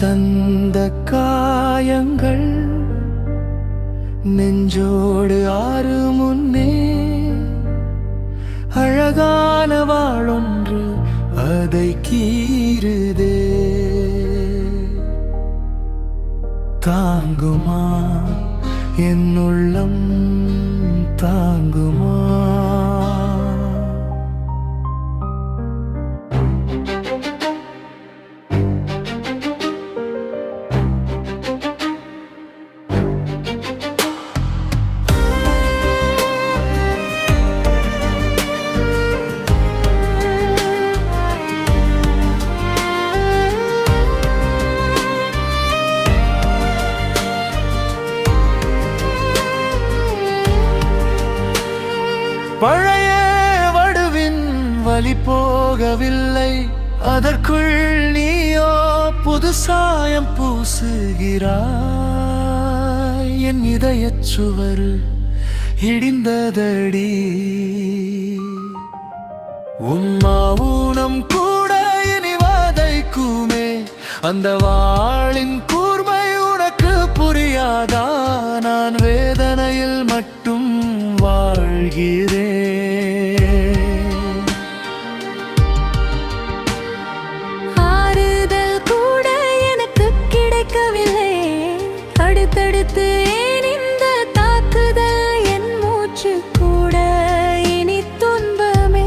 தந்த காயங்கள் நெஞ்சோடு ஆறு முன்னே அழகான வாழொன்று அதை கீறுதே. தாங்குமா? என் உள்ளம் தாங்குமா? பழைய வடுவின் வழி போகவில்லை. அதற்குள் நீயோ புதுசாயம் பூசுகிறாய். என் இதயச் சுவர் இடிந்ததடி. உம்மா ஊனம் கூட இனி வதைக்குமே. அந்த வாளின் தடுத்து ஏன் இந்த தாக்குதல் என் மூச்சு கூட இனி துன்பமே.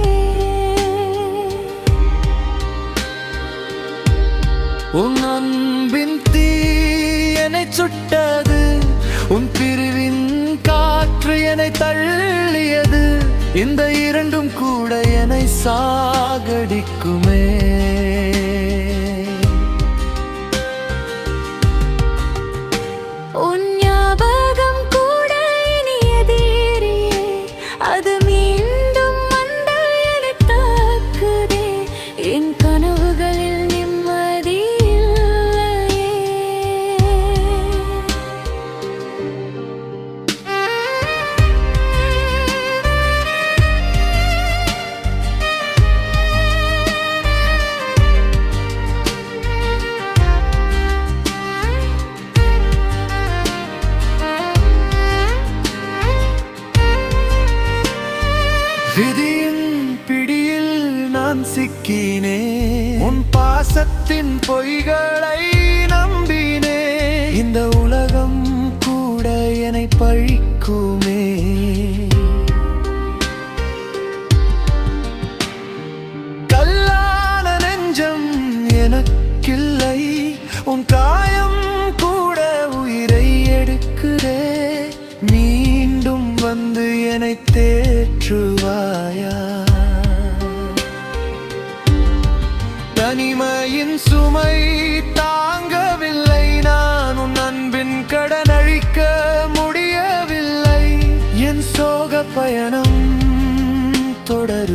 உன் அன்பின் தீ என்னை சுட்டது உன் பிரிவின் காற்று என்னை தள்ளியது இந்த இரண்டும் கூட என்னை சாகடிக்குமே. உன் விதியின் பிடியில் நான் சிக்கினே. உன் பாசத்தின் பொய்களை நம்பினே. இந்த உலகம் கூட என்னை பழிக்குமே. கல்லான நெஞ்சம் எனக்கில்லை. உன் காயம் கூட உயிரை எடுக்கிறேன் தனிமையின் சுமை தாங்கவில்லை. நான் உன் அன்பின் கடன் அழிக்க முடியவில்லை. என் சோக பயணம் தொடரும்.